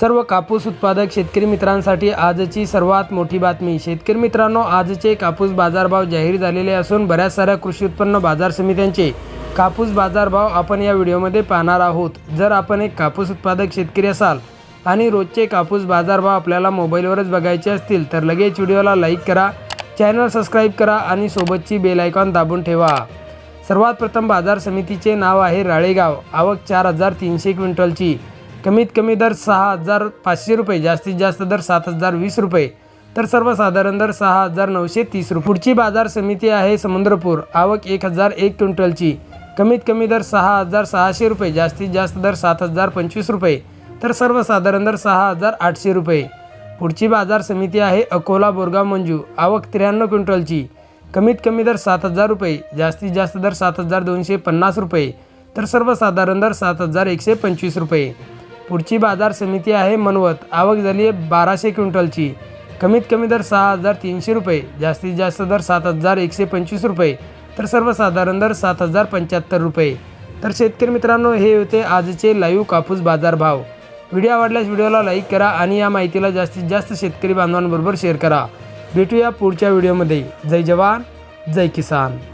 सर्व कापूस उत्पादक शेतकरी मित्रांसाठी आजची सर्वात मोठी बातमी. शेतकरी मित्रांनो आजचे कापूस बाजारभाव जाहीर झालेले असून बऱ्याच साऱ्या कृषी उत्पन्न बाजार समित्यांचे कापूस बाजारभाव आपण या व्हिडिओमध्ये पाहणार आहोत. जर आपण एक कापूस उत्पादक शेतकरी असाल आणि रोजचे कापूस बाजारभाव आपल्याला मोबाईलवरच बघायचे असतील तर लगेच व्हिडिओला लाईक करा चॅनल सबस्क्राईब करा आणि सोबतची बेल आयकॉन दाबून ठेवा. सर्वात प्रथम बाजार समितीचे नाव आहे राळेगाव. आवक चार हजार तीनशे क्विंटलची. कमीत कमी दर सहा हजार पाचशे रुपये जास्तीत जास्त दर सात हजार वीस रुपये. तर सर्वसाधारण दर सहा हजार नऊशे तीस रुपये. पुढची बाजार समिती आहे समुद्रपूर. आवक एक हजार एक क्विंटलची. कमीत कमी दर सहा हजार सहाशे रुपये जास्तीत जास्त दर सात हजार पंचवीस रुपये. तर सर्वसाधारण दर सहा हजार आठशे रुपये. पुढची बाजार समिती आहे अकोला बोरगाव मंजू. आवक त्र्याण्णव क्विंटलची. कमीत कमी दर सात हजार रुपये जास्तीत जास्त दर सात हजार दोनशे पन्नास रुपये. तर सर्वसाधारण दर सात हजार एकशे पंचवीस रुपये. पुढची बाजार समिती आहे मनवत. आवक झाली आहे बाराशे क्विंटलची. कमीत कमी दर सहा हजार तीनशे रुपये जास्तीत जास्त दर सात हजार एकशे पंचवीस रुपये तर सर्वसाधारण दर सात हजार पंच्याहत्तर रुपये. तर शेतकरी मित्रांनो हे होते आजचे लाईव्ह कापूस बाजार भाव. व्हिडिओ आवडल्यास व्हिडिओला लाईक करा आणि या माहितीला जास्तीत जास्त शेतकरी बांधवांबरोबर शेअर करा. भेटूया पुढच्या व्हिडिओमध्ये. जय जवान जय किसान.